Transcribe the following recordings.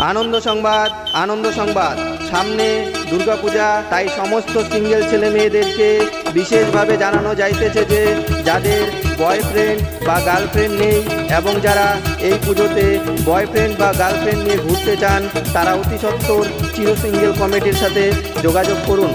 আনন্দ সংবাদ আনন্দ সংবাদ। সামনে দুর্গাপূজা, তাই সমস্ত সিঙ্গেল ছেলে মেয়েদেরকে বিশেষভাবে জানানো যাইতেছে যে, যাদের বয়ফ্রেন্ড বা গার্লফ্রেন্ড নেই এবং যারা এই পুজোতে বয়ফ্রেন্ড বা গার্লফ্রেন্ড নিয়ে ঘুরতে চান, তারা অতি সত্তর চির সিঙ্গেল কমিটির সাথে যোগাযোগ করুন।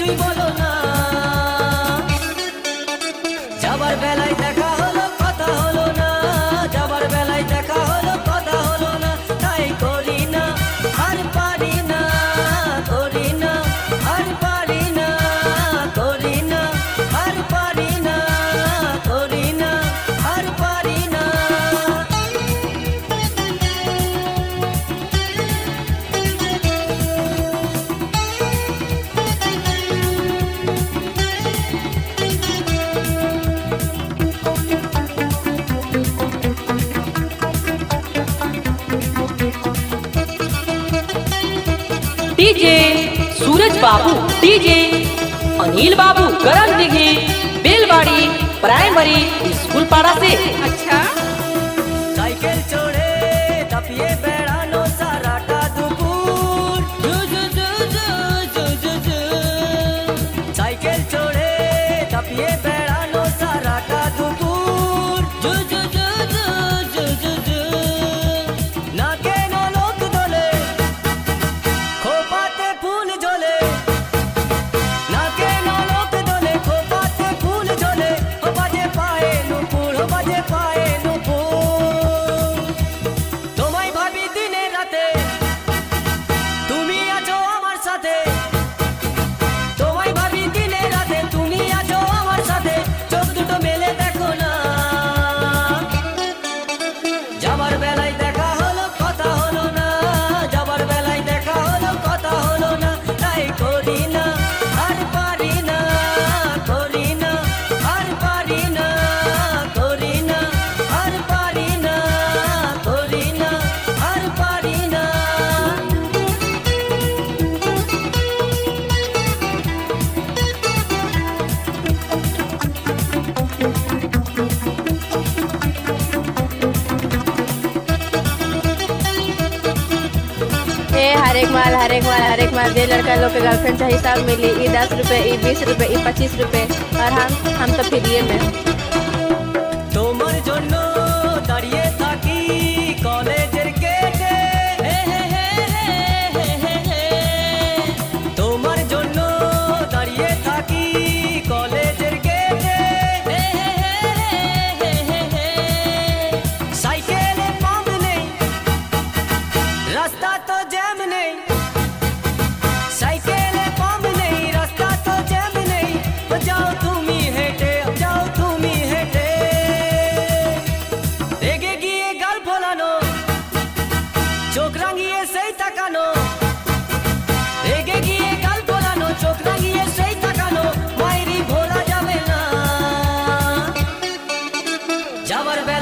কিছুই বলো না। डीजे सूरज बाबू डीजे अनिल बाबू गरम दिघे बेलवाड़ी प्राइमरी स्कूल पाड़ा से। अच्छा। Marte. हर एक माल, हर एक माल, हर एक माल। जे लड़का लोग के गर्लफ्रेंड चाहिए सब मिली। ई दस रुपये ई बीस रुपये ई पच्चीस रुपये और हम हम तो फ्रिए में। চোখ রাঙিয়ে সেই তাকানো রেগে গিয়ে গাল গোলানো চোখ রাঙিয়ে সেই তাকানো মায়েরই ভোলা যাবে না যাবার বেলা